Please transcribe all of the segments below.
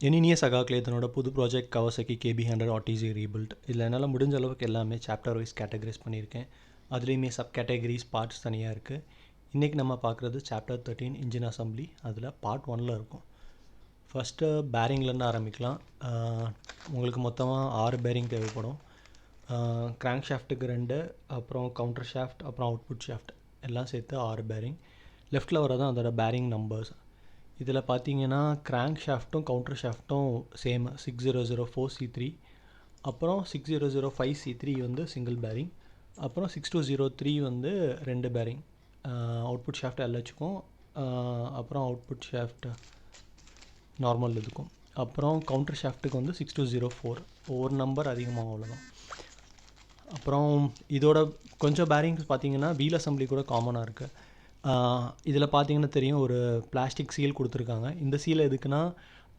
இனிய சகாக்களே இதனோட புது project Kawasaki KB hundred RTC rebuild. இதில் என்னால் முடிஞ்ச அளவுக்கு எல்லாமே சாப்டர் வைஸ் கேட்டகரிஸ் பண்ணியிருக்கேன். அதுலேயுமே சப் கேட்டகரிஸ் பார்ட்ஸ் தனியாக இருக்குது இன்றைக்கி நம்ம பார்க்குறது சாப்டர் தேர்ட்டீன் இன்ஜின் அசம்பிளி அதில் பார்ட் ஒனில் இருக்கும். ஃபஸ்ட்டு பேரிங்லேருந்து ஆரம்பிக்கலாம். உங்களுக்கு மொத்தமாக ஆறு பேரிங் தேவைப்படும். கிராங்க் ஷாஃப்ட்டுக்கு ரெண்டு அப்புறம் கவுண்டர் ஷாஃப்ட் அப்புறம் அவுட்புட் ஷாஃப்ட் எல்லாம் சேர்த்து ஆறு பேரிங் லெஃப்ட்டில் வரதான் அதோட பேரிங் நம்பர்ஸ் இதில் பார்த்தீங்கன்னா கிராங்க் ஷாஃப்ட்டும் counter ஷாஃப்ட்டும் same six zero zero four C three அப்புறம் six zero zero five C three வந்து சிங்கிள் பேரிங் அப்புறம் சிக்ஸ் டூ ஜீரோ த்ரீ வந்து ரெண்டு பேரிங் அவுட்புட் ஷாஃப்ட் எல்ஹெச்சுக்கும் அப்புறம் அவுட்புட் ஷாஃப்ட் நார்மல் இதுக்கும். அப்புறம் கவுண்டர் ஷாஃப்ட்டுக்கு வந்து சிக்ஸ் டூ ஜீரோ ஃபோர் ஒவ்வொரு நம்பர் அதிகமாக அவ்வளோதான் அப்புறம் இதோட கொஞ்சம் பேரிங்ஸ் பார்த்தீங்கன்னா வீல் அசம்பிளி கூட காமனாக இருக்குது இதில் பார்த்தீங்கன்னா தெரியும் ஒரு பிளாஸ்டிக் சீல் கொடுத்துருக்காங்க. இந்த சீலை எதுக்குன்னா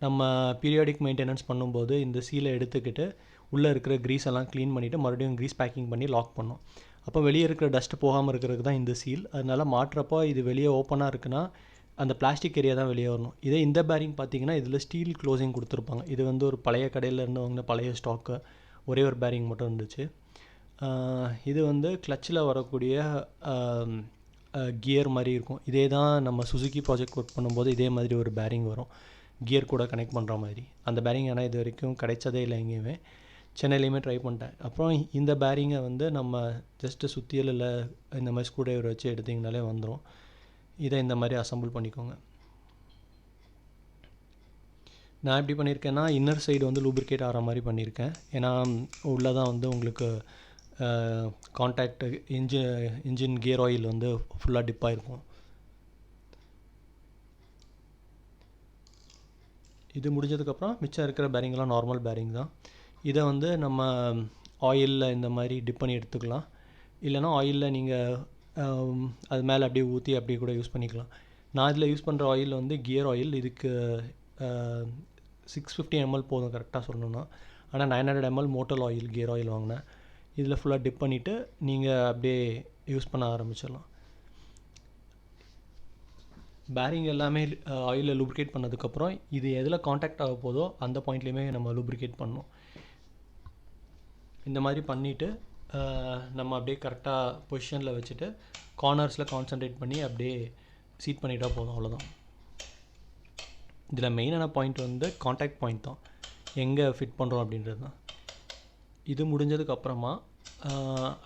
நம்ம பீரியாடிக் மெயின்டெனன்ஸ் பண்ணும்போது இந்த சீலை எடுத்துக்கிட்டு உள்ளே இருக்கிற க்ரீஸ் எல்லாம் க்ளீன் பண்ணிவிட்டு மறுபடியும் க்ரீஸ் பேக்கிங் பண்ணி லாக் பண்ணோம் அப்போ வெளியே இருக்கிற டஸ்ட் போகாமல் இருக்கிறதுக்கு தான் இந்த சீல் அதனால் மாட்டுறப்போ இது வெளியே ஓப்பனாக இருக்குன்னா அந்த பிளாஸ்டிக் ஏரியா தான் வெளியே வரணும். இதே இந்த பேரிங் பார்த்தீங்கன்னா இதில் ஸ்டீல் க்ளோசிங் கொடுத்துருப்பாங்க. இது வந்து ஒரு பழைய கடையில் இருந்து வாங்கின பழைய ஸ்டாக்கு ஒரே ஒரு பேரிங் மட்டும் இருந்துச்சு. இது வந்து கிளச்சில் வரக்கூடிய கியர் மாதிரி இருக்கும். இதே தான் நம்ம சுசுக்கி ப்ராஜெக்ட் ஒர்க் பண்ணும்போது இதே மாதிரி ஒரு பேரிங் வரும். கியர் கூட கனெக்ட் பண்ணுற மாதிரி. அந்த பேரிங் ஆனால் இது வரைக்கும் கிடைச்சதே இல்லை எங்கேயுமே. சென்னையிலையுமே ட்ரை பண்ணிட்டேன். அப்புறம் இந்த பேரிங்கை வந்து நம்ம ஜஸ்ட்டு சுற்றியலில் இந்த மாதிரி ஸ்க்ரூ ட்ரைவர் வச்சு எடுத்திங்கனாலே வந்துடும் இதை இந்த மாதிரி அசம்பிள் பண்ணிக்கோங்க. நான் எப்படி பண்ணியிருக்கேன்னா இன்னர் சைடு வந்து லூப்ரிகேட் ஆகிற மாதிரி பண்ணியிருக்கேன் ஏன்னா உள்ளே தான் வந்து உங்களுக்கு contact engine engine gear oil வந்து ஃபுல்லாக டிப் ஆகிருக்கும் இது முடிஞ்சதுக்கப்புறம் மிச்சம் இருக்கிற பேரிங்லாம் நார்மல் பேரிங் தான். இதை வந்து நம்ம ஆயிலில் இந்த மாதிரி டிப் பண்ணி எடுத்துக்கலாம். இல்லைனா ஆயிலில் நீங்கள் அது மேலே அப்படியே ஊற்றி அப்படியே கூட யூஸ் பண்ணிக்கலாம். நான் இதில் யூஸ் பண்ணுற ஆயில் வந்து கியர் ஆயில் இதுக்கு சிக்ஸ் ஃபிஃப்டி எம்எல் போதும் கரெக்டாக சொல்லணும்னா. ஆனால் nine hundred ML motor oil gear oil வாங்கினேன். இதில் ஃபுல்லாக டிப் பண்ணிவிட்டு நீங்கள் அப்படியே யூஸ் பண்ண ஆரம்பிச்சிடலாம். பேரிங் எல்லாமே uh, ஆயிலில் லூப்ரிகேட் பண்ணதுக்கப்புறம் இது எதில் காண்டாக்ட் ஆக போதோ அந்த பாயிண்ட்லேயுமே நம்ம லூப்ரிகேட் பண்ணணும். இந்த மாதிரி பண்ணிவிட்டு uh, நம்ம அப்படியே கரெக்டாக பொசிஷனில் வச்சுட்டு கார்னர்ஸில் கான்சன்ட்ரேட் பண்ணி அப்படியே சீட் பண்ணிட்டா போதும் அவ்வளோதான் இதில் மெயினான பாயிண்ட் வந்து காண்டாக்ட் பாயிண்ட் தான். எங்கே ஃபிட் பண்ணுறோம் அப்படின்றது தான் இது முடிஞ்சதுக்கப்புறமா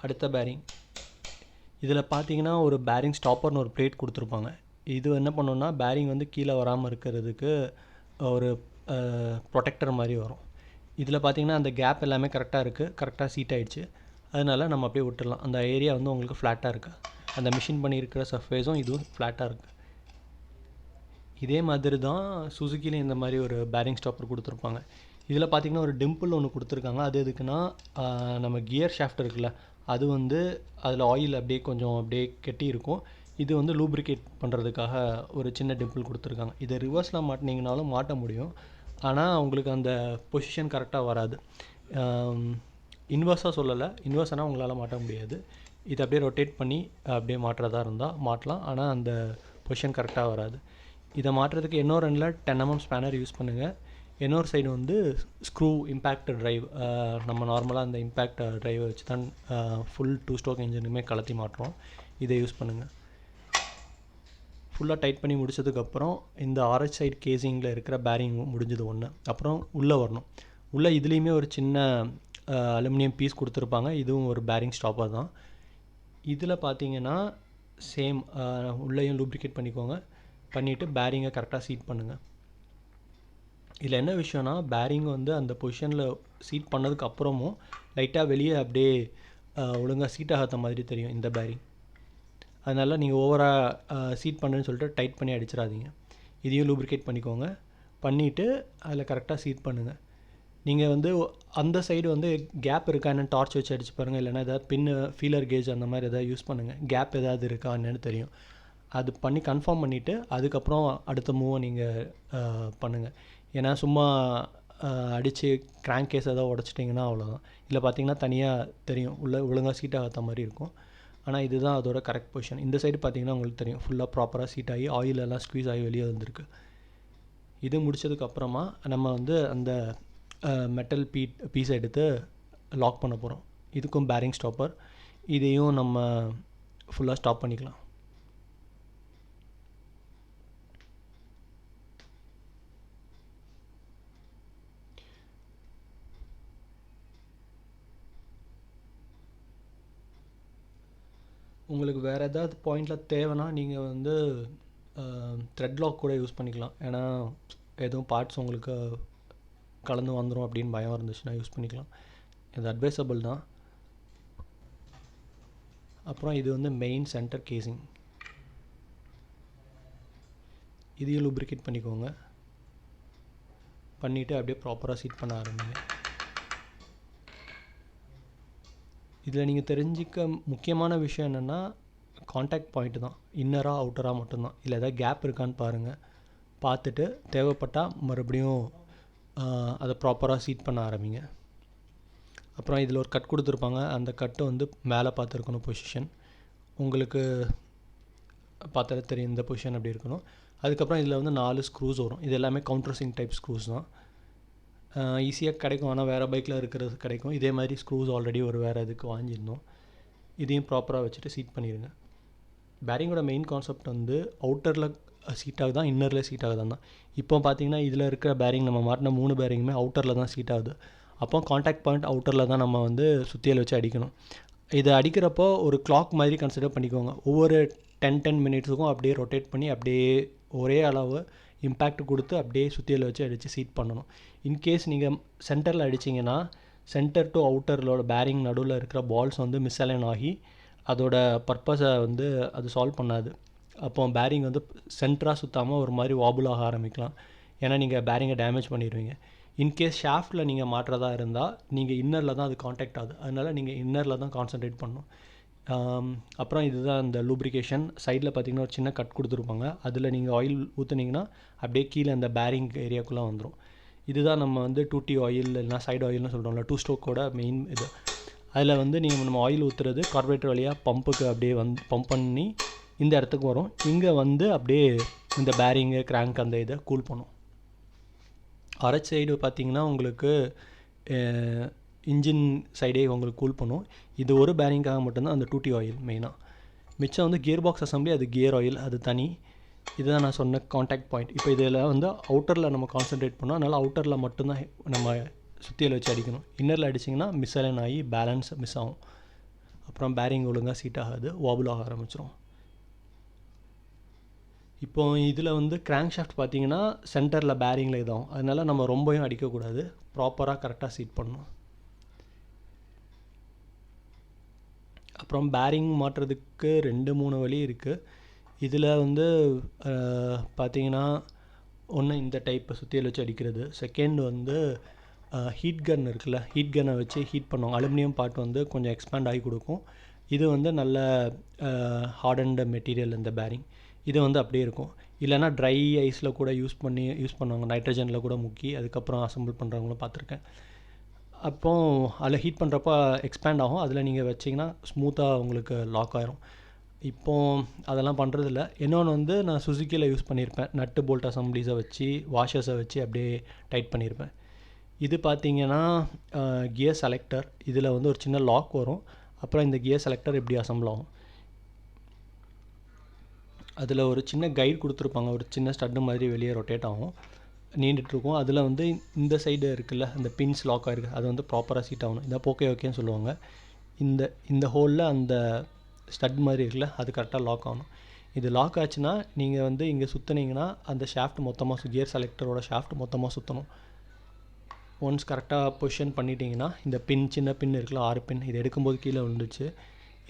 அடுத்த பேரிங் இதில் பார்த்தீங்கன்னா ஒரு பேரிங் ஸ்டாப்பர்னு ஒரு பிளேட் கொடுத்துருப்பாங்க. இது என்ன பண்ணுன்னா பேரிங் வந்து கீழே வராமல் இருக்கிறதுக்கு ஒரு ப்ரொடெக்டர் மாதிரி வரும். இதில் பார்த்தீங்கன்னா அந்த கேப் எல்லாமே கரெக்டாக இருக்குது கரெக்டாக சீட் ஆகிடுச்சு அதனால் நம்ம அப்படியே விட்டுடலாம் அந்த ஏரியா வந்து உங்களுக்கு ஃப்ளாட்டாக இருக்குது அந்த மிஷின் பண்ணியிருக்கிற சர்ஃபேஸும் இதுவும் ஃப்ளாட்டாக இருக்குது இதே மாதிரி தான் சுசுக்கியில் இந்த மாதிரி ஒரு பேரிங் ஸ்டாப்பர் கொடுத்துருப்பாங்க. இதில் பார்த்தீங்கன்னா ஒரு டிம்பிள் ஒன்று கொடுத்துருக்காங்க. அது எதுக்குன்னா நம்ம கியர் ஷாஃப்ட் இருக்குல்ல அது வந்து அதில் ஆயில் அப்படியே கொஞ்சம் அப்படியே கெட்டி இருக்கும். இது வந்து லூப்ரிகேட் பண்ணுறதுக்காக ஒரு சின்ன டிம்பிள் கொடுத்துருக்காங்க. இதை ரிவர்ஸில் மாட்டினீங்கனாலும் மாட்ட முடியும். ஆனால் உங்களுக்கு அந்த பொசிஷன் கரெக்டாக வராது. இன்வர்ஸாக சொல்லலை. இன்வர்ஸ்னால் உங்களால் மாட்ட முடியாது. இதை அப்படியே ரொட்டேட் பண்ணி அப்படியே மாட்டுறதா இருந்தால் மாட்டலாம். ஆனால் அந்த பொசிஷன் கரெக்டாக வராது. இதை மாட்டுறதுக்கு இன்னொரு ரெண்டில் டென் எம்எம் ஸ்பேனர் யூஸ் பண்ணுங்கள் இன்னொரு சைடு வந்து ஸ்க்ரூ இம்பேக்ட் ட்ரைவ் நம்ம நார்மலாக அந்த இம்பேக்ட் ட்ரைவை வச்சு தான் ஃபுல் டூ ஸ்டோக் இன்ஜினுமே கலத்தி மாட்டுறோம் இதை யூஸ் பண்ணுங்கள் ஃபுல்லாக டைட் பண்ணி முடிச்சதுக்கப்புறம் இந்த ஆரஞ்ச் சைட் கேசிங்கில் இருக்கிற பேரிங் முடிஞ்சது ஒன்று அப்புறம் உள்ளே வரணும். உள்ளே இதுலேயுமே ஒரு சின்ன அலுமினியம் பீஸ் கொடுத்துருப்பாங்க. இதுவும் ஒரு பேரிங் ஸ்டாப்பர் தான். இதில் பார்த்தீங்கன்னா சேம் உள்ளேயும் லூப்ரிகேட் பண்ணிக்கோங்க. பண்ணிவிட்டு பேரிங்கை கரெக்டாக சீட் பண்ணுங்கள் இதில் என்ன விஷயம்னா பேரிங் வந்து அந்த பொசிஷனில் சீட் பண்ணதுக்கு அப்புறமும் லைட்டாக வெளியே அப்படியே ஒழுங்காக சீட் ஆகாத மாதிரி தெரியும் இந்த பேரிங் அதனால் நீங்கள் ஓவராக சீட் பண்ணுன்னு சொல்லிட்டு டைட் பண்ணி அடிச்சிடாதீங்க. இதையும் லூப்ரிகேட் பண்ணிக்கோங்க. பண்ணிவிட்டு அதில் கரெக்டாக சீட் பண்ணுங்கள் நீங்கள் வந்து அந்த சைடு வந்து கேப் இருக்கா என்னென்னு டார்ச் வச்சு அடிச்சு பாருங்கள் இல்லைனா ஏதாவது பின்னு ஃபீலர் கேஜ் அந்த மாதிரி எதாவது யூஸ் பண்ணுங்கள் கேப் ஏதாவது இருக்கா என்னென்னு தெரியும். அது பண்ணி கன்ஃபார்ம் பண்ணிவிட்டு அதுக்கப்புறம் அடுத்த மூவை நீங்கள் பண்ணுங்கள் ஏன்னா சும்மா அடித்து கிராங்க் கேஸ் ஏதாவது உடச்சிட்டிங்கன்னா அவ்வளோதான் இல்லை பார்த்தீங்கன்னா தனியாக தெரியும். உள்ளே ஒழுங்காக சீட் ஆகாத மாதிரி இருக்கும். ஆனால் இதுதான் அதோட கரெக்ட் பொசிஷன் இந்த சைடு பார்த்தீங்கன்னா உங்களுக்கு தெரியும். ஃபுல்லாக ப்ராப்பராக சீட் ஆகி ஆயில் எல்லாம் ஸ்க்வீஸ் ஆகி வெளியே வந்திருக்கு. இது முடிச்சதுக்கப்புறமா நம்ம வந்து அந்த மெட்டல் பீ பீஸை எடுத்து லாக் பண்ண போகிறோம் இதுக்கும் பேரிங் ஸ்டாப்பர் இதையும் நம்ம ஃபுல்லாக ஸ்டாப் பண்ணிக்கலாம். உங்களுக்கு வேறு ஏதாவது பாயிண்டில் தேவைன்னா நீங்கள் வந்து த்ரெட் லாக் கூட யூஸ் பண்ணிக்கலாம். ஏன்னா எதுவும் பார்ட்ஸ் உங்களுக்கு கலந்து வந்துடும் அப்படின்னு பயம் இருந்துச்சுன்னா யூஸ் பண்ணிக்கலாம். இது அட்வைசபிள் தான். அப்புறம் இது வந்து மெயின் சென்டர் கேசிங் இதையும் லூப்ரிகேட் பண்ணிக்கோங்க. பண்ணிவிட்டு அப்படியே ப்ராப்பராக சீட் பண்ண ஆரம்பிங்க. இதில் நீங்கள் தெரிஞ்சிக்க முக்கியமான விஷயம் என்னென்னா காண்டாக்ட் பாயிண்ட் தான். இன்னராக அவுட்டராக மட்டும்தான். இல்லை ஏதாவது கேப் இருக்கான்னு பாருங்கள் பார்த்துட்டு தேவைப்பட்டால் மறுபடியும் அதை ப்ராப்பராக சீட் பண்ண ஆரம்பிங்க. அப்புறம் இதில் ஒரு கட் கொடுத்துருப்பாங்க. அந்த கட்டு வந்து மேலே பார்த்துருக்கணும் பொசிஷன் உங்களுக்கு பார்த்தாலே தெரியும் இந்த பொசிஷன் அப்படி இருக்கணும். அதுக்கப்புறம் இதில் வந்து நாலு ஸ்க்ரூஸ் வரும். இது எல்லாமே கவுண்டர்சிங் டைப் ஸ்க்ரூஸ் தான். ஈஸியாக கிடைக்கும். ஆனால் வேறு பைக்கில் இருக்கிறது கிடைக்கும். இதே மாதிரி ஸ்க்ரூஸ் ஆல்ரெடி ஒரு வேறு இதுக்கு வாங்கியிருந்தோம். இதையும் ப்ராப்பராக வச்சுட்டு சீட் பண்ணிடுங்க பேரிங்கோட மெயின் கான்செப்ட் வந்து அவுட்டரில் சீட் ஆகுதான் இன்னரில் சீட் ஆகுதான் தான். இப்போ பார்த்தீங்கன்னா இதில் இருக்கிற பேரிங் நம்ம மாட்டின மூணு பேரிங்குமே அவுட்டரில் தான் சீட் ஆகுது அப்போ காண்டாக்ட் பாயிண்ட் அவுட்டரில் தான் நம்ம வந்து சுத்தியல் வச்சு அடிக்கணும். இதை அடிக்கிறப்போ ஒரு கிளாக் மாதிரி கன்சிடர் பண்ணிக்கோங்க. ஒவ்வொரு டென் டென் மினிட்ஸுக்கும் அப்படியே ரொட்டேட் பண்ணி அப்படியே ஒரே அளவு இம்பேக்ட் கொடுத்து அப்படியே சுத்தியல் வச்சு அடித்து சீட் பண்ணணும். இன்கேஸ் நீங்கள் சென்டரில் அடிச்சிங்கன்னா சென்டர் டு அவுட்டரில் பேரிங் நடுவில் இருக்கிற பால்ஸ் வந்து மிஸ்அலைன் ஆகி அதோட பர்பஸை வந்து அது சால்வ் பண்ணாது. அப்போ பேரிங் வந்து சென்டராக சுற்றாமல் ஒரு மாதிரி வாபுல் ஆக ஆரம்பிக்கலாம். ஏன்னா நீங்கள் பேரிங்கை டேமேஜ் பண்ணிடுவீங்க. இன்கேஸ் ஷாஃப்ட்டில் நீங்கள் மாற்றுறதா இருந்தால் நீங்கள் இன்னரில் தான் அது காண்டாக்ட் ஆகுது. அதனால் நீங்கள் இன்னரில் தான் கான்சன்ட்ரேட் பண்ணணும். அப்புறம் இதுதான் இந்த லூப்ரிகேஷன் சைடில் பார்த்தீங்கன்னா ஒரு சின்ன கட் கொடுத்துருப்பாங்க. அதில் நீங்கள் ஆயில் ஊற்றுனீங்கன்னா அப்படியே கீழே அந்த பேரிங் ஏரியாக்குள்ளே வந்துடும் இதுதான் நம்ம வந்து டூ டி ஆயில் இல்லைனா சைடு ஆயில்னு சொல்கிறோம்ல டூ ஸ்டோக்கோட மெயின் இது. அதில் வந்து நீங்கள் நம்ம ஆயில் ஊற்றுறது கார்பரேட்டர் வழியாக பம்புக்கு அப்படியே வந்து பம்ப் பண்ணி இந்த இடத்துக்கு வரும். இங்கே வந்து அப்படியே இந்த பேரிங்கு கிராங்க் அந்த இதை கூல் பண்ணும். அரைச் சைடு பார்த்தீங்கன்னா உங்களுக்கு இன்ஜின் சைடே உங்களுக்கு கூல் பண்ணும். இது ஒரு பேரிங்காக மட்டும்தான் அந்த டூட்டி ஆயில் மெயினாக மிச்சம் வந்து கியர் பாக்ஸ் அசம்பிளி அது கியர் ஆயில் அது தனி. இதுதான் நான் சொன்ன காண்டாக்ட் பாயிண்ட் இப்போ இதில் வந்து அவுட்டரில் நம்ம கான்சென்ட்ரேட் பண்ணோம். அதனால் அவுட்டரில் மட்டும்தான் நம்ம சுற்றியில் வச்சு அடிக்கணும். இன்னரில் அடிச்சிங்கன்னா மிஸ்அலைன் ஆகி பேலன்ஸ் மிஸ் ஆகும். அப்புறம் பேரிங் ஒழுங்காக சீட் ஆகாது வாபுல் ஆக ஆரம்பிச்சிடும் இப்போ இதில் வந்து கிராங்க் ஷாஃப்ட் பார்த்தீங்கன்னா சென்டரில் பேரிங்கில் இதாகும். அதனால் நம்ம ரொம்பவும் அடிக்கக்கூடாது. ப்ராப்பராக கரெக்டாக சீட் பண்ணணும். அப்புறம் பேரிங் மாட்டுறதுக்கு ரெண்டு மூணு வழி இருக்குது இதில் வந்து பார்த்தீங்கன்னா ஒன்று இந்த டைப்பை சுற்றியில் வச்சு அடிக்கிறது. செகண்ட் வந்து ஹீட் கன் இருக்குல்ல ஹீட் கன்னை வச்சு ஹீட் பண்ணுவாங்க. அலுமினியம் பார்ட் வந்து கொஞ்சம் எக்ஸ்பேண்ட் ஆகி கொடுக்கும். இது வந்து நல்ல ஹார்டன்டு மெட்டீரியல் இந்த பேரிங் இது வந்து அப்படியே இருக்கும். இல்லைனா ட்ரை ஐஸில் கூட யூஸ் பண்ணி யூஸ் பண்ணுவாங்க. நைட்ரஜனில் கூட முக்கி அதுக்கப்புறம் அசம்பிள் பண்ணுறவங்களும் பார்த்துருக்கேன். அப்போ அதில் ஹீட் பண்ணுறப்ப எக்ஸ்பேண்ட் ஆகும். அதில் நீங்கள் வச்சிங்கன்னா ஸ்மூத்தாக உங்களுக்கு லாக் ஆயிரும். இப்போ அதெல்லாம் பண்ணுறதில்ல இன்னொன்று வந்து நான் சுசுக்கியில் யூஸ் பண்ணியிருப்பேன். நட்டு போல்ட் அசம்பிளிஸை வச்சு வாஷர்ஸை வச்சு அப்படியே டைட் பண்ணியிருப்பேன். இது பார்த்தீங்கன்னா கியர் செலக்டர் இதில் வந்து ஒரு சின்ன லாக் வரும். அப்புறம் இந்த கியர் செலக்டர் எப்படி அசம்பிள் ஆகும்? அதில் ஒரு சின்ன கைட் கொடுத்துருப்பாங்க. ஒரு சின்ன ஸ்டட்டு மாதிரி வெளியே ரொட்டேட் ஆகும். நீண்டுட்ருக்கும் அதில் வந்து இந்த சைடு இருக்குல்ல அந்த பின்ஸ் லாக் ஆகிருக்கு அது வந்து ப்ராப்பராக சீட் ஆகணும். இதான் போக்கே ஓகேன்னு சொல்லுவாங்க. இந்த இந்த ஹோலில் அந்த ஸ்டட் மாதிரி இருக்குல்ல அது கரெக்டாக லாக் ஆகணும். இது லாக் ஆச்சுன்னா நீங்கள் வந்து இங்கே சுற்றுனீங்கன்னா அந்த ஷாஃப்ட் மொத்தமாக கியர் செலக்டரோட ஷாஃப்ட் மொத்தமாக சுற்றணும் ஒன்ஸ் கரெக்டாக பொசிஷன் பண்ணிட்டீங்கன்னா இந்த பின் சின்ன பின் இருக்குல்ல ஆறு பின் இது எடுக்கும்போது கீழே விழுந்துச்சு.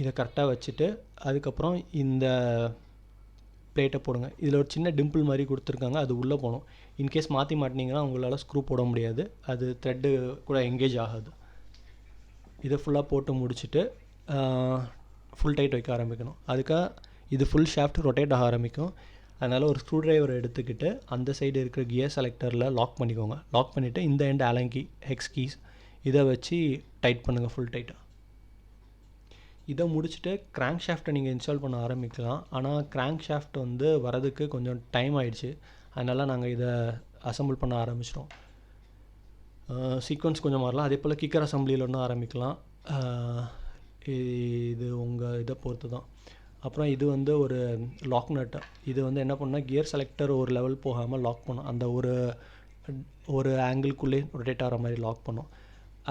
இதை கரெக்டாக வச்சுட்டு அதுக்கப்புறம் இந்த பிளேட்டை போடுங்க. இதில் ஒரு சின்ன டிம்பிள் மாதிரி கொடுத்துருக்காங்க அது உள்ளே போகணும். இன்கேஸ் மாற்றி மாட்டினீங்கன்னா உங்களால் ஸ்க்ரூ போட முடியாது. அது த்ரெட்டு கூட எங்கேஜ் ஆகாது. இதை ஃபுல்லாக போட்டு முடிச்சுட்டு ஃபுல் டைட் வைக்க ஆரம்பிக்கணும். அதுக்காக இது ஃபுல் ஷாஃப்ட் ரொட்டேட் ஆக ஆரம்பிக்கும். அதனால் ஒரு ஸ்க்ரூ டிரைவரை எடுத்துக்கிட்டு அந்த சைடு இருக்கிற கியர் செலக்டரில் லாக் பண்ணிக்கோங்க. லாக் பண்ணிவிட்டு இந்த எண்ட் அலங்கி ஹெக்ஸ் கீஸ் இதை வச்சு டைட் பண்ணுங்கள் ஃபுல் டைட்டாக இதை முடிச்சுட்டு கிராங்க் ஷாஃப்ட்டை நீங்கள் இன்ஸ்டால் பண்ண ஆரம்பிக்கலாம். ஆனால் கிராங்க் ஷாஃப்ட் வந்து வரதுக்கு கொஞ்சம் டைம் ஆயிடுச்சு. அதனால் நாங்கள் இதை அசம்பிள் பண்ண ஆரம்பிச்சிட்டோம். சீக்வன்ஸ் கொஞ்சம் மாறலாம். அதே போல் கிக்கர் அசம்பிளியில் ஒன்று ஆரம்பிக்கலாம். இது உங்கள் இதை பொறுத்து தான் அப்புறம் இது வந்து ஒரு லாக் நட்டு இது வந்து என்ன பண்ணால் கியர் செலக்டர் ஒரு லெவல் போகாமல் லாக் பண்ணும். அந்த ஒரு ஒரு ஆங்கிள்குள்ளே ரொட்டேட் ஆகிற மாதிரி லாக் பண்ணும்.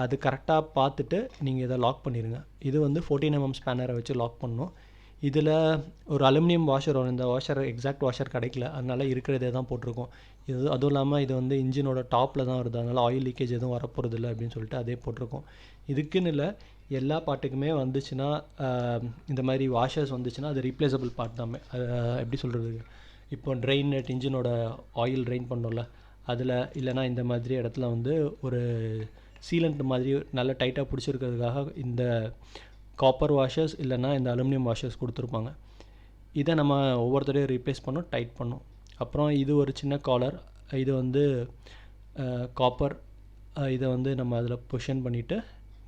அது கரெக்டாக பார்த்துட்டு நீங்கள் இதை லாக் பண்ணிடுங்க இது வந்து ஃபோர்டீன் எம்எம் ஸ்பேனரை வச்சு லாக் பண்ணணும் இதில் ஒரு அலுமினியம் வாஷர் வரும். இந்த வாஷர் எக்ஸாக்ட் வாஷர் கிடைக்கல. அதனால் இருக்கிறதே தான் போட்டிருக்கோம். இது அதுவும் இல்லாமல் இது வந்து இன்ஜினோட டாப்பில் தான் வருது. அதனால் ஆயில் லீக்கேஜ் எதுவும் வரப்போகிறது இல்லை அப்படின்னு சொல்லிட்டு அதே போட்டிருக்கோம். இதுக்குன்னு இல்லை எல்லா பாட்டுக்குமே வந்துச்சுன்னா இந்த மாதிரி வாஷர்ஸ் வந்துச்சுன்னா அது ரீப்ளேசபிள் பார்ட் தான். எப்படி சொல்கிறது இப்போ ட்ரெயின் இன்ஜினோட ஆயில் ட்ரெயின் பண்ணோம்ல அதில் இல்லைன்னா இந்த மாதிரி இடத்துல வந்து ஒரு சீலண்ட் மாதிரி நல்லா டைட்டாக பிடிச்சிருக்கிறதுக்காக இந்த காப்பர் வாஷர்ஸ் இல்லைன்னா இந்த அலுமினியம் வாஷர்ஸ் கொடுத்துருப்பாங்க. இதை நம்ம ஒவ்வொருத்தரையும் ரீப்ளேஸ் பண்ணோம் டைட் பண்ணோம். அப்புறம் இது ஒரு சின்ன காலர் இது வந்து காப்பர் இதை வந்து நம்ம அதில் பொஷன் பண்ணிவிட்டு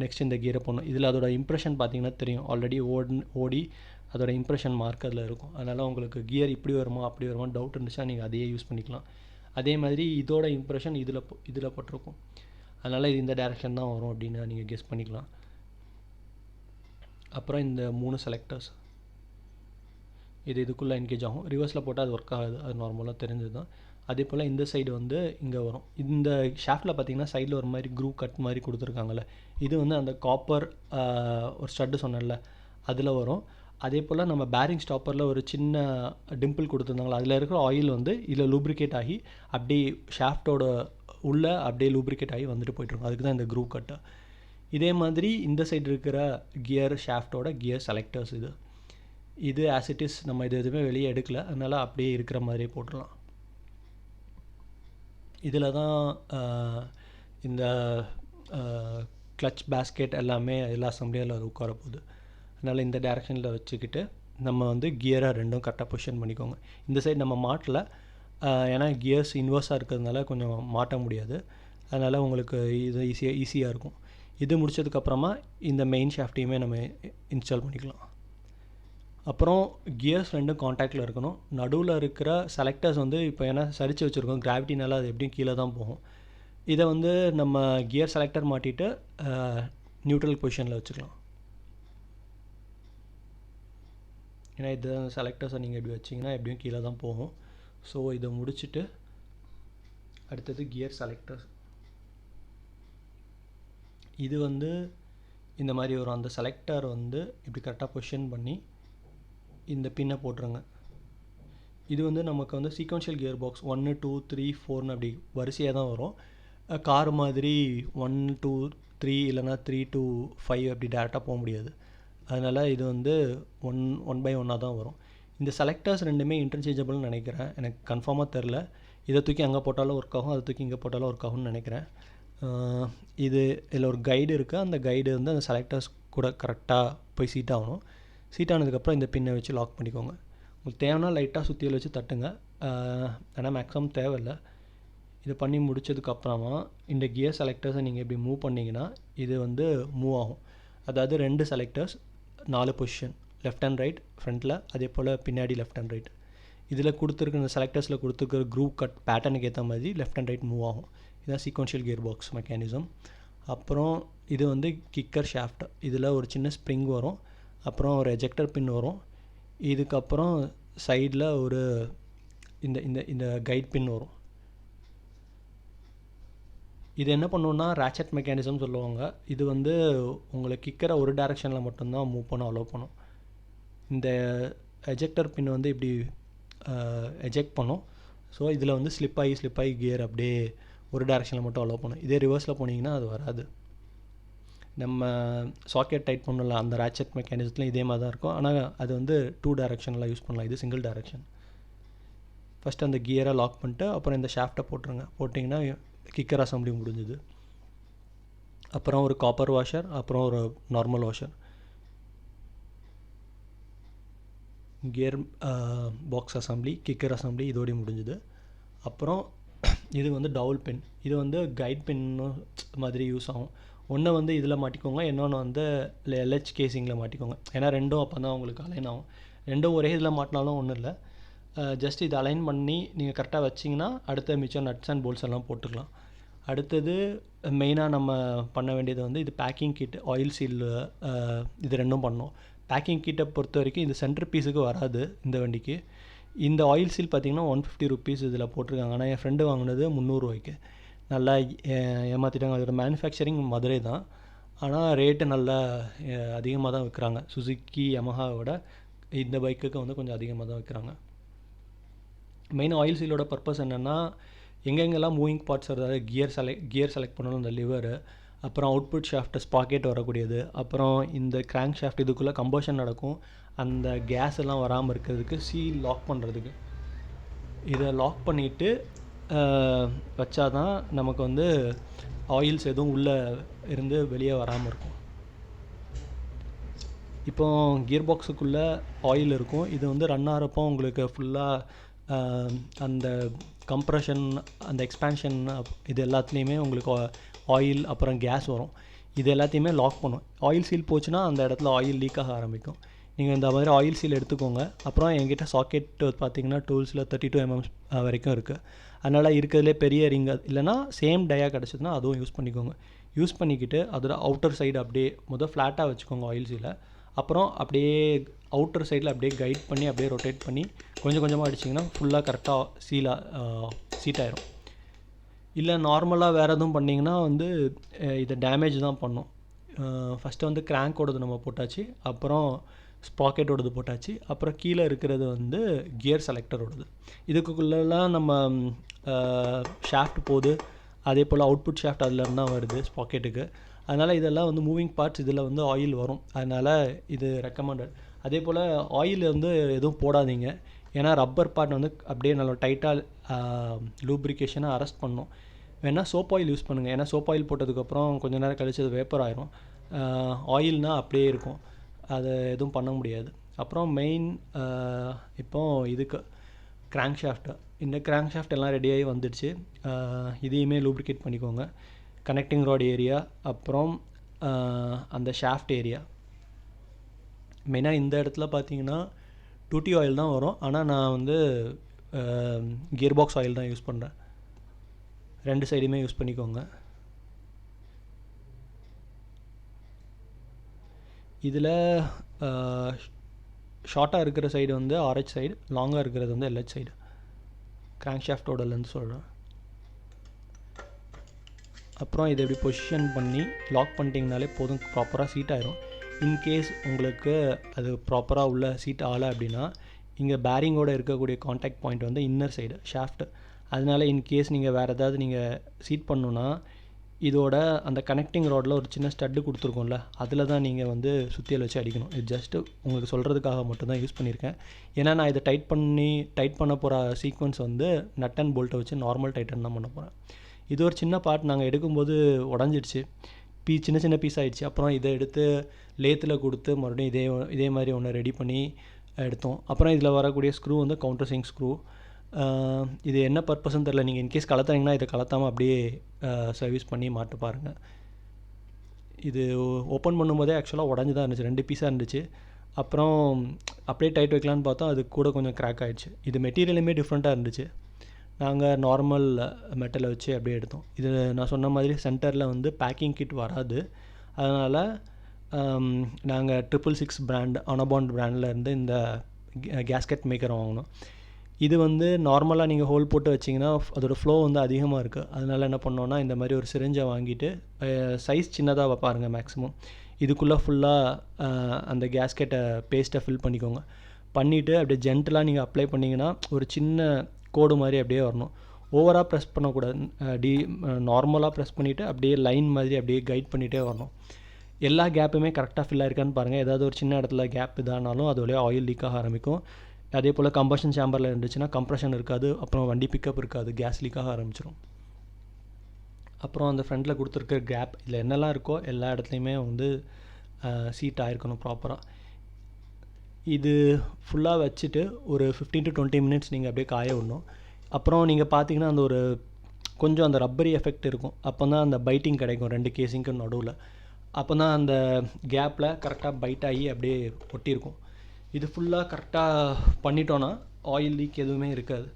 நெக்ஸ்ட் இந்த கியரை போடணும். இதில் அதோட இம்ப்ரெஷன் பார்த்தீங்கன்னா தெரியும். ஆல்ரெடி ஓடு ஓடி அதோட இம்ப்ரெஷன் மார்க் அதில் இருக்கும். அதனால் உங்களுக்கு கியர் இப்படி வருமா அப்படி வருமா டவுட் இருந்துச்சுன்னா நீங்கள் அதையே யூஸ் பண்ணிக்கலாம். அதே மாதிரி இதோட இம்ப்ரெஷன் இதில் இதில் பட்டிருக்கும். அதனால் இது இந்த டேரெக்ஷன் தான் வரும் அப்படின்னு நீங்கள் கெஸ் பண்ணிக்கலாம். அப்புறம் இந்த மூணு செலக்டர்ஸ் இது இதுக்குள்ளே என்கேஜ் ஆகும். ரிவர்ஸில் போட்டால் அது ஒர்க் ஆகாது. அது நார்மலாக தெரிஞ்சது தான் அதே போல் இந்த சைடு வந்து இங்கே வரும். இந்த ஷாஃப்டில் பார்த்தீங்கன்னா சைடில் ஒரு மாதிரி க்ரூ கட் மாதிரி கொடுத்துருக்காங்கல்ல. இது வந்து அந்த காப்பர் ஒரு ஸ்டட்டு சொன்னேன்ல அதில் வரும். அதே போல் நம்ம பேரிங் ஸ்டாப்பரில் ஒரு சின்ன டிம்பிள் கொடுத்துருந்தாங்களா அதில் இருக்கிற ஆயில் வந்து இதில் லூப்ரிகேட் ஆகி அப்படியே ஷாஃப்ட்டோட உள்ளே அப்படியே லூப்ரிகேட் ஆகி வந்துட்டு போயிட்டுருக்கும் அதுக்கு தான் இந்த க்ரூ கட்டு இதே மாதிரி இந்த சைடு இருக்கிற கியர் ஷாஃப்ட்டோட கியர் செலக்டர்ஸ் இது. இது ஆஸ் இட் இஸ் நம்ம இது எதுவுமே வெளியே எடுக்கல. அதனால் அப்படியே இருக்கிற மாதிரியே போட்டுடலாம். இதில் தான் இந்த கிளச் பேஸ்கெட் எல்லாமே எல்லா அசம்பிளியும் அதில் உட்கார போகுது. அதனால் இந்த டேரெக்ஷனில் வச்சுக்கிட்டு நம்ம வந்து கியரை ரெண்டும் கரெக்டாக பொசிஷன் பண்ணிக்கோங்க. இந்த சைடு நம்ம மாட்டல. ஏன்னா கியர்ஸ் இன்வர்ஸாக இருக்கிறதுனால கொஞ்சம் மாட்ட முடியாது. அதனால் உங்களுக்கு இது ஈஸியாக ஈஸியாக இருக்கும். இது முடிச்சதுக்கப்புறமா இந்த மெயின் ஷாஃப்ட்டையுமே நம்ம இன்ஸ்டால் பண்ணிக்கலாம். அப்புறம் கியர்ஸ் ரெண்டும் காண்டாக்டில் இருக்கணும். நடுவில் இருக்கிற செலக்டர்ஸ் வந்து இப்போ ஏன்னா சரிச்சு வச்சுருக்கோம். கிராவிட்டினால அது எப்படியும் கீழே தான் போகும். இதை வந்து நம்ம கியர் செலக்டர் மாட்டிட்டு நியூட்ரல் பொசிஷனில் வச்சுக்கலாம். ஏன்னா இது செலக்டர்ஸை நீங்கள் இப்படி வச்சிங்கன்னா எப்படியும் கீழே தான் போகும். ஸோ இதை முடிச்சுட்டு அடுத்தது கியர் செலக்டர்ஸ் இது வந்து இந்த மாதிரி வரும் அந்த செலக்டர் வந்து இப்படி கரெக்டாக பொசிஷன் பண்ணி இந்த பின்னை போட்டுருங்க. இது வந்து நமக்கு வந்து சீக்வன்ஷியல் கியர் பாக்ஸ் ஒன்று டூ த்ரீ ஃபோர்னு அப்படி வரிசையாக தான் வரும். கார் மாதிரி ஒன் டூ த்ரீ இல்லைன்னா த்ரீ டூ ஃபைவ் அப்படி டேரெக்டாக போக முடியாது. அதனால் இது வந்து ஒன் ஒன் பை ஒன்னாக தான் வரும். இந்த செலக்டர்ஸ் ரெண்டுமே இன்டர்சேஞ்சபிள்னு நினைக்கிறேன். எனக்கு கன்ஃபார்மாக தெரில. இதை தூக்கி அங்கே போட்டாலும் ஒர்க் ஆகும் அதை தூக்கி இங்கே போட்டாலும் ஒர்க் ஆகும்னு நினைக்கிறேன். இது இதில் ஒரு கைடு இருக்குது அந்த கைடு வந்து அந்த செலக்டர்ஸ் கூட கரெக்டாக போய் சீட் ஆகணும். சீட் ஆனதுக்கப்புறம் இந்த பின்னை வச்சு லாக் பண்ணிக்கோங்க. உங்களுக்கு தேவைன்னா லைட்டாக சுற்றியில் வச்சு தட்டுங்க. ஆனால் மேக்ஸிமம் தேவையில்லை. இது பண்ணி முடிச்சதுக்கப்புறமா இந்த கியர் செலக்டர்ஸை நீங்கள் இப்படி மூவ் பண்ணிங்கன்னா இது வந்து மூவ் ஆகும். அதாவது ரெண்டு செலக்டர்ஸ் நாலு பொசிஷன் லெஃப்ட் அண்ட் ரைட் ஃப்ரண்ட்டில் அதே போல் பின்னாடி லெஃப்ட் அண்ட் ரைட் இதில் கொடுத்துருக்க இந்த செலக்டர்ஸில் கொடுத்துருக்கிற குரூப் கட் பேட்டர்னுக்கு ஏற்ற மாதிரி லெஃப்ட் அண்ட் ரைட் மூவ் ஆகும். இதுதான் சீக்வன்ஷியல் கியர் பாக்ஸ் மெக்கானிசம் அப்புறம் இது வந்து கிக்கர் ஷாஃப்ட் இதில் ஒரு சின்ன ஸ்ப்ரிங் வரும். அப்புறம் ஒரு எஜெக்டர் பின் வரும். இதுக்கப்புறம் சைடில் ஒரு இந்த இந்த இந்த கைட் பின் வரும். இது என்ன பண்ணுன்னா ரேச்சட் மெக்கானிசம் சொல்லுவாங்க. இது வந்து உங்களை கிக்கிற ஒரு டேரெக்ஷனில் மட்டும்தான் மூவ் பண்ண அலோவ் பண்ணும். இந்த எஜெக்டர் பின் வந்து இப்படி எஜெக்ட் பண்ணும். ஸோ இதில் வந்து ஸ்லிப் ஆகி ஸ்லிப் ஆகி கியர் அப்படியே ஒரு டேரெக்ஷனில் மட்டும் அலோவ் பண்ணும். இதே ரிவர்ஸில் போனீங்கன்னா அது வராது. நம்ம சாக்கெட் டைட் பண்ணல அந்த ரேச்சட் மெக்கானிசத்துலையும் இதே மாதிரி தான் இருக்கும். ஆனால் அது வந்து டூ டேரெக்ஷனில் யூஸ் பண்ணலாம். இது சிங்கிள் டேரெக்ஷன் ஃபஸ்ட்டு அந்த கியரை லாக் பண்ணிட்டு அப்புறம் இந்த ஷாஃப்ட்டை போட்டுருங்க. போட்டிங்கன்னா கிக்கர் அசம்பிளி முடிஞ்சுது. அப்புறம் ஒரு காப்பர் வாஷர் அப்புறம் ஒரு normal washer gear box assembly kicker assembly இதோடய முடிஞ்சுது. அப்புறம் இது வந்து டவுல் பின் இது வந்து கைட் பின்னு மாதிரி யூஸ் ஆகும். ஒன்று வந்து இதில் மாட்டிக்கோங்க இன்னொன்று வந்து எல்ஹெச் கேசிங்கில் மாட்டிக்கோங்க. ஏன்னா ரெண்டும் அப்போ தான் உங்களுக்கு அலைன் ஆகும். ரெண்டும் ஒரே இதில் மாட்டினாலும் ஒன்றும் இல்லை. ஜஸ்ட் இதை அலைன் பண்ணி நீங்கள் கரெக்டாக வச்சிங்கன்னா அடுத்த மிச்சம் நட்ஸ் அண்ட் போல்ஸ் எல்லாம் போட்டுக்கலாம். அடுத்தது மெயினாக நம்ம பண்ண வேண்டியது வந்து இது பேக்கிங் கிட் ஆயில் சீல் இது ரெண்டும் பண்ணோம் பேக்கிங் கிட்டை பொறுத்த வரைக்கும் இது சென்டர் பீஸுக்கு வராது இந்த வண்டிக்கு. இந்த ஆயில் சீல் பார்த்தீங்கன்னா ஒன் ஃபிஃப்டி ருபீஸ் இதில் போட்டிருக்காங்க. ஆனால் என் ஃப்ரெண்டு வாங்கினது முந்நூறுரூவாய்க்கு நல்லா ஏமாற்றிட்டாங்க அதோட மேனுஃபேக்சரிங் மதுரை தான். ஆனால் ரேட்டு நல்லா அதிகமாக தான் விற்கிறாங்க சுசுக்கி யமஹாவோட இந்த பைக்குக்கு வந்து கொஞ்சம் அதிகமாக தான் விற்கிறாங்க மெயின் ஆயில் சீலோட பர்பஸ் என்னென்னா எங்கெங்கெல்லாம் மூவிங் பார்ட்ஸ் அதாவது கியர் செலக்ட் கியர் செலக்ட் பண்ணணும் இந்த லிவரு அப்புறம் அவுட்புட் ஷாஃப்ட் ஸ்பாக்கெட் வரக்கூடியது அப்புறம் இந்த கிராங்க் ஷாஃப்ட் இதுக்குள்ளே கம்பஷன் நடக்கும். அந்த கேஸ் எல்லாம் வராமல் இருக்கிறதுக்கு சீல் லாக் பண்ணுறதுக்கு இதை லாக் பண்ணிவிட்டு வச்சா தான் நமக்கு வந்து ஆயில்ஸ் எதுவும் உள்ளே இருந்து வெளியே வராமல் இருக்கும். இப்போ கியர் பாக்ஸுக்குள்ளே ஆயில் இருக்கும். இது வந்து ரன் ஆகிறப்போ உங்களுக்கு ஃபுல்லாக அந்த கம்ப்ரெஷன் அந்த எக்ஸ்பேன்ஷன் இது எல்லாத்துலேயுமே உங்களுக்கு ஆயில் அப்புறம் கேஸ் வரும். இது எல்லாத்தையுமே லாக் பண்ணும். ஆயில் சீல் போச்சுன்னா அந்த இடத்துல ஆயில் லீக் ஆக ஆரம்பிக்கும். நீங்கள் இந்த மாதிரி ஆயில் சீல் எடுத்துக்கோங்க. அப்புறம் என்கிட்ட சாக்கெட் பார்த்தீங்கன்னா டூல்ஸில் தேர்ட்டி டூ எம்எம் வரைக்கும் இருக்குது அதனால் இருக்கிறதுலே பெரிய ரிங் இல்லைனா சேம் டயா கிடச்சதுன்னா அதுவும் யூஸ் பண்ணிக்கோங்க. யூஸ் பண்ணிக்கிட்டு அதோட அவுட்டர் சைடு அப்படியே முதல் ஃப்ளாட்டாக வச்சுக்கோங்க ஆயில்ஸில் அப்புறம் அப்படியே அவுட்டர் சைடில் அப்படியே கைட் பண்ணி அப்படியே ரொட்டேட் பண்ணி கொஞ்சம் கொஞ்சமாக அடிச்சிங்கன்னா ஃபுல்லாக கரெக்டாக சீலாக சீட் ஆயிரும். இல்லை நார்மலாக வேறு எதுவும் பண்ணிங்கன்னா வந்து இதை டேமேஜ் தான் பண்ணும். ஃபஸ்ட்டு வந்து கிராங்கோடது நம்ம போட்டாச்சு. அப்புறம் ஸ்பாக்கெட்டோடது போட்டாச்சு. அப்புறம் கீழே இருக்கிறது வந்து கியர் செலக்டரோடது. இதுக்குள்ளெல்லாம் நம்ம ஷாஃப்ட் போகுது அதே போல் அவுட்புட் ஷாஃப்ட் அதில் தான் வருது ஸ்பாக்கெட்டுக்கு. அதனால் இதெல்லாம் வந்து மூவிங் பார்ட்ஸ் இதில் வந்து ஆயில் வரும். அதனால் இது ரெக்கமெண்டட் அதே போல் ஆயில் வந்து எதுவும் போடாதீங்க. ஏன்னா ரப்பர் பார்ட் வந்து அப்படியே நல்லா டைட்டாக லூப்ரிகேஷனை அரெஸ்ட் பண்ணும். வேணால் சோப் ஆயில் யூஸ் பண்ணுங்கள் ஏன்னா சோப் ஆயில் போட்டதுக்கப்புறம் கொஞ்ச நேரம் கழிச்சு அது வேப்பர் ஆயிரும். ஆயில்னால் அப்படியே இருக்கும். அதை எதுவும் பண்ண முடியாது. அப்புறம் மெயின் இப்போ இதுக்கு கிராங்க் ஷாஃப்ட்டு இந்த கிராங்க் ஷாஃப்ட் எல்லாம் ரெடியாகி வந்துடுச்சு. இதையுமே லூப்ரிகேட் பண்ணிக்கோங்க. கனெக்டிங் ரோடு ஏரியா அப்புறம் அந்த ஷாஃப்ட் ஏரியா மெயினாக இந்த இடத்துல பார்த்தீங்கன்னா டூட்டி ஆயில் தான் வரும். ஆனால் நான் வந்து கியர் பாக்ஸ் ஆயில் தான் யூஸ் பண்ணுறேன் ரெண்டு சைடுமே யூஸ் பண்ணிக்கோங்க. இதில் ஷார்ட்டாக இருக்கிற சைடு வந்து ஆர்ஹெச் சைடு லாங்காக இருக்கிறது வந்து எல்ஹெச் சைடு கிராங்க் ஷாஃப்டோடலேருந்து சொல்கிறேன் அப்புறம் இதை இப்படி பொசிஷன் பண்ணி லாக் பண்ணிட்டீங்கனாலே போதும் ப்ராப்பராக சீட் ஆயிரும். இன்கேஸ் உங்களுக்கு அது ப்ராப்பராக உள்ள சீட் ஆகலை அப்படின்னா இங்கே பேரிங்கோட இருக்கக்கூடிய காண்டாக்ட் பாயிண்ட் வந்து இன்னர் சைடு ஷாஃப்ட் அதனால இன்கேஸ் நீங்கள் வேறு ஏதாவது நீங்கள் சீட் பண்ணணுன்னா இதோட அந்த கனெக்டிங் ரோடில் ஒரு சின்ன ஸ்டட்டு கொடுத்துருக்கோம்ல அதில் தான் நீங்கள் வந்து சுத்தியல் வச்சு அடிக்கணும். இது ஜஸ்ட்டு உங்களுக்கு சொல்கிறதுக்காக மட்டும்தான் யூஸ் பண்ணியிருக்கேன். ஏன்னா நான் இதை டைட் பண்ணி டைட் பண்ண போகிற சீக்வன்ஸ் வந்து நட் அண்ட் போல்ட்டை வச்சு நார்மல் டைட்டன் தான் பண்ண போகிறேன் இது ஒரு சின்ன பார்ட் நாங்கள் எடுக்கும்போது உடஞ்சிடுச்சு. பீ சின்ன சின்ன பீஸ் ஆகிடுச்சு அப்புறம் இதை எடுத்து லேத்தில் கொடுத்து மறுபடியும் இதே இதே மாதிரி ஒன்று ரெடி பண்ணி எடுத்தோம். அப்புறம் இதில் வரக்கூடிய ஸ்க்ரூ வந்து கவுண்டர் சிங் ஸ்க்ரூ இது என்ன பர்பஸ்ன்னு தெரில நீங்கள் இன்கேஸ் கலத்துறீங்கன்னா இதை கலத்தாமல் அப்படியே சர்வீஸ் பண்ணி மாட்டு பாருங்கள் இது ஓப்பன் பண்ணும்போதே ஆக்சுவலாக உடஞ்சி தான் இருந்துச்சு. ரெண்டு பீஸாக இருந்துச்சு. அப்புறம் அப்படியே டைட் வைக்கலான்னு பார்த்தோம் அது கூட கொஞ்சம் க்ராக் ஆகிடுச்சு இது மெட்டீரியலுமே டிஃப்ரெண்ட்டாக இருந்துச்சு. நாங்கள் நார்மல் மெட்டலை வச்சு அப்படியே எடுத்தோம். இது நான் சொன்ன மாதிரி சென்டரில் வந்து பேக்கிங் கிட் வராது. அதனால் நாங்கள் ட்ரிபிள் சிக்ஸ் பிராண்ட் அனபாண்ட் பிராண்டில் இருந்து இந்த கேஸ்கெட் மேக்கர் வாங்கினோம். இது வந்து நார்மலாக நீங்கள் ஹோல் போட்டு வச்சிங்கன்னா அதோட ஃப்ளோ வந்து அதிகமாக இருக்குது அதனால் என்ன பண்ணோன்னா இந்த மாதிரி ஒரு சிரிஞ்சை வாங்கிட்டு சைஸ் சின்னதாக பாருங்கள் மேக்ஸிமம் இதுக்குள்ளே ஃபுல்லாக அந்த கேஸ்கெட்டை பேஸ்ட்டை ஃபில் பண்ணிக்கோங்க. பண்ணிவிட்டு அப்படியே ஜென்டலாக நீங்கள் அப்ளை பண்ணிங்கன்னா ஒரு சின்ன கோடு மாதிரி அப்படியே வரணும். ஓவராக ப்ரெஸ் பண்ணக்கூடாது. டி நார்மலாக ப்ரெஸ் பண்ணிவிட்டு அப்படியே லைன் மாதிரி அப்படியே கைட் பண்ணிகிட்டே வரணும். எல்லா கேப்புமே கரெக்டாக ஃபில் ஆயிருக்கான்னு பாருங்கள் ஏதாவது ஒரு சின்ன இடத்துல கேப் இதானாலும் அதோடய ஆயில் லீக் ஆக ஆரம்பிக்கும். அதே போல் கம்பஷன் சேம்பரில் இருந்துச்சுன்னா கம்ப்ரெஷன் இருக்காது அப்புறம் வண்டி பிக்கப் இருக்காது கேஸ் லீக்காக ஆரம்பிச்சிடும் அப்புறம் அந்த ஃப்ரண்ட்டில் கொடுத்துருக்க கேப் இதில் என்னெல்லாம் இருக்கோ எல்லா இடத்துலையுமே வந்து சீட் ஆகிருக்கணும் ப்ராப்பராக இது ஃபுல்லாக வச்சுட்டு ஒரு ஃபிஃப்டீன் டு டுவெண்ட்டி மினிட்ஸ் நீங்கள் அப்படியே காய விடணும். அப்புறம் நீங்கள் பார்த்தீங்கன்னா அந்த ஒரு கொஞ்சம் அந்த ரப்பரி எஃபெக்ட் இருக்கும். அப்போ தான் அந்த பைட்டிங் கிடைக்கும் ரெண்டு கேஸிங்க்கு நடுவில். அப்போ தான் அந்த கேப்பில் கரெக்டாக பைட் ஆகி அப்படியே ஒட்டியிருக்கும். இது ஃபுல்லாக கரெக்டாக பண்ணிட்டோன்னா ஆயில் லீக் எதுவுமே இருக்காது.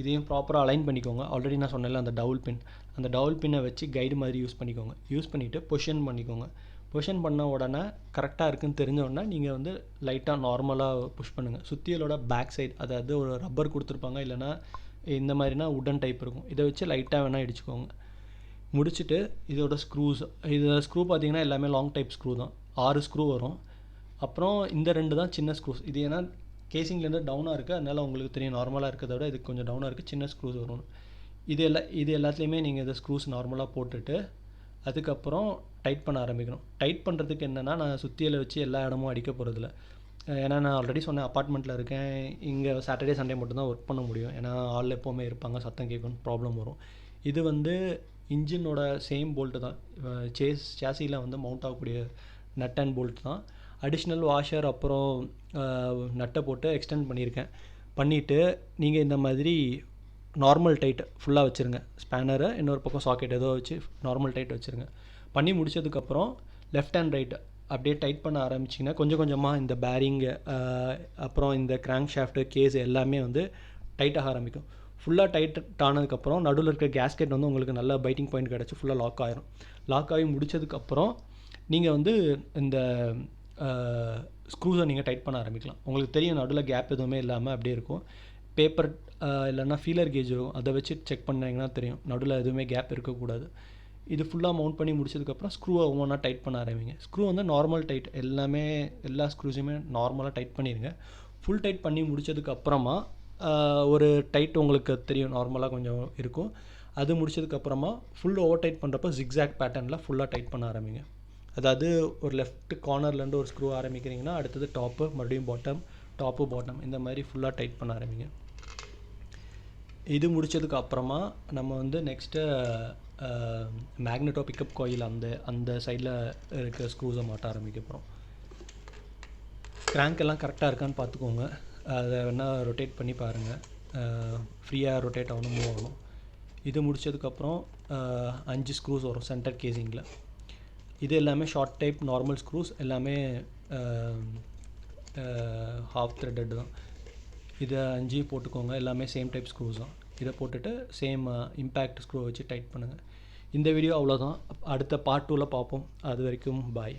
இதையும் ப்ராப்பராக அலைன் பண்ணிக்கோங்க. ஆல்ரெடி நான் சொன்னேன்ல அந்த டவுல் பின் அந்த டவுல் பின்னை வச்சு கைடு மாதிரி யூஸ் பண்ணிக்கோங்க. யூஸ் பண்ணிவிட்டு பொஷன் பண்ணிக்கோங்க. பொஷன் பண்ண உடனே கரெக்டாக இருக்குன்னு தெரிஞ்ச உடனே நீங்கள் வந்து லைட்டாக நார்மலாக புஷ் பண்ணுங்கள் சுத்தியலோட பேக் சைடு அதாவது ஒரு ரப்பர் கொடுத்துருப்பாங்க இல்லைனா இந்த மாதிரினா உடன் டைப் இருக்கும். இதை வச்சு லைட்டாக வேணால் இடிச்சுக்கோங்க. முடிச்சுட்டு இதோட ஸ்க்ரூஸ் இது ஸ்க்ரூ பார்த்தீங்கன்னா எல்லாமே லாங் டைப் ஸ்க்ரூ தான். ஆறு ஸ்க்ரூ வரும். அப்புறம் இந்த ரெண்டு தான் சின்ன ஸ்க்ரூஸ் இது ஏன்னா கேசிங்லேருந்து டவுனாக இருக்குது அதனால் உங்களுக்கு தெரியும் நார்மலாக இருக்கிறத விட இது கொஞ்சம் டவுனாக இருக்குது சின்ன ஸ்க்ரூஸ் வரும் இது எல்லா இது எல்லாத்துலேயுமே நீங்கள் இந்த ஸ்க்ரூஸ் நார்மலாக போட்டுட்டு அதுக்கப்புறம் டைட் பண்ண ஆரம்பிக்கணும். டைட் பண்ணுறதுக்கு என்னென்னா நான் சுற்றியில் வச்சு எல்லா இடமும் அடிக்க போகிறதில்ல ஏன்னா நான் ஆல்ரெடி சொன்னேன் அப்பார்ட்மெண்ட்டில் இருக்கேன். இங்கே சாட்டர்டே சண்டே மட்டும்தான் ஒர்க் பண்ண முடியும். ஏன்னா ஆள் எப்போவுமே இருப்பாங்க. சத்தம் கேட்கும் ப்ராப்ளம் வரும். இது வந்து இன்ஜினோட சேம் போல்ட்டு தான். சேஸ் சேசியில் வந்து மவுண்ட் ஆகக்கூடிய நட் அண்ட் போல்ட் தான். அடிஷ்னல் வாஷர் அப்புறம் நட்டை போட்டு எக்ஸ்டெண்ட் பண்ணியிருக்கேன். பண்ணிவிட்டு நீங்கள் இந்த மாதிரி நார்மல் டைட் ஃபுல்லாக வச்சுருங்க. ஸ்பேனரை இன்னொரு பக்கம் சாக்கெட் ஏதோ வச்சு நார்மல் டைட் வச்சுருங்க. பண்ணி முடிச்சதுக்கப்புறம் லெஃப்ட் அண்ட் ரைட் அப்படியே டைட் பண்ண ஆரம்பிச்சிங்கன்னா கொஞ்சம் கொஞ்சமாக இந்த பேரிங்கு அப்புறம் இந்த கிராங்க் ஷாஃப்ட்டு கேஸ் எல்லாமே வந்து டைட்டாக ஆரம்பிக்கும். ஃபுல்லாக டைட் ஆனதுக்கப்புறம் நடுவில் இருக்க கேஸ்கெட் வந்து உங்களுக்கு நல்ல பைட்டிங் பாயிண்ட் கிடச்சி ஃபுல்லாக லாக் ஆகிரும் லாக் ஆகி முடிச்சதுக்கப்புறம் நீங்கள் வந்து இந்த ஸ்க்ரூஸை நீங்கள் டைட் பண்ண ஆரம்பிக்கலாம். உங்களுக்கு தெரியும் நடுவில் கேப் எதுவுமே இல்லாமல் அப்படியே இருக்கும். பேப்பர் இல்லைன்னா ஃபீலர் கேஜ் இருக்கும் அதை வச்சு செக் பண்ணிங்கன்னா தெரியும். நடுவில் எதுவுமே கேப் இருக்கக்கூடாது. இது ஃபுல்லாக மவுண்ட் பண்ணி முடிச்சதுக்கப்புறம் ஸ்க்ரூவை ஒவ்வொன்றா டைட் பண்ண ஆரம்பிங்க. ஸ்க்ரூ வந்து நார்மல் டைட் எல்லாமே எல்லா ஸ்க்ரூஸுமே நார்மலாக டைட் பண்ணிடுங்க ஃபுல் டைட் பண்ணி முடிச்சதுக்கப்புறமா ஒரு டைட் உங்களுக்கு தெரியும். நார்மலாக கொஞ்சம் இருக்கும். அது முடிச்சதுக்கப்புறமா ஃபுல் ஓவர் டைட் பண்ணுறப்போ ஜிக்ஸாக் பேட்டர்னில் ஃபுல்லாக டைட் பண்ண ஆரம்பிங்க. அதாவது ஒரு லெஃப்ட் கார்னர்லேருந்து ஒரு ஸ்க்ரூ ஆரம்பிக்கிறீங்கன்னா அடுத்தது டாப்பு மறுபடியும் பாட்டம் டாப்பு பாட்டம் இந்த மாதிரி ஃபுல்லாக டைட் பண்ண ஆரம்பிங்க. இது முடித்ததுக்கு அப்புறமா நம்ம வந்து நெக்ஸ்ட்டு மேக்னெட்டோ பிக்கப் கோயில் அந்த அந்த சைடில் இருக்க ஸ்க்ரூஸை மாட்ட ஆரம்பிக்க போகிறோம் கிராங்க் எல்லாம் கரெக்டாக இருக்கான்னு பார்த்துக்கோங்க அதை வேணால் ரொட்டேட் பண்ணி பாருங்கள் ஃப்ரீயாக ரொட்டேட் ஆகணும் மூவ் ஆகணும். இது முடிச்சதுக்கப்புறம் அஞ்சு ஸ்க்ரூஸ் வரும் சென்டர் கேசிங்கில் இது எல்லாமே ஷார்ட் டைப் நார்மல் ஸ்க்ரூஸ் எல்லாமே ஹாஃப் த்ரெட்டட் தான். இதை அஞ்சு போட்டுக்கோங்க எல்லாமே சேம் டைப் ஸ்க்ரூஸ் தான். இதை போட்டுட்டு சேம் இம்பேக்ட் ஸ்க்ரூ வச்சு டைட் பண்ணுங்கள் இந்த வீடியோ அவ்வளோதான் அடுத்த பார்ட் டூவில் பார்ப்போம். அது வரைக்கும் பாய்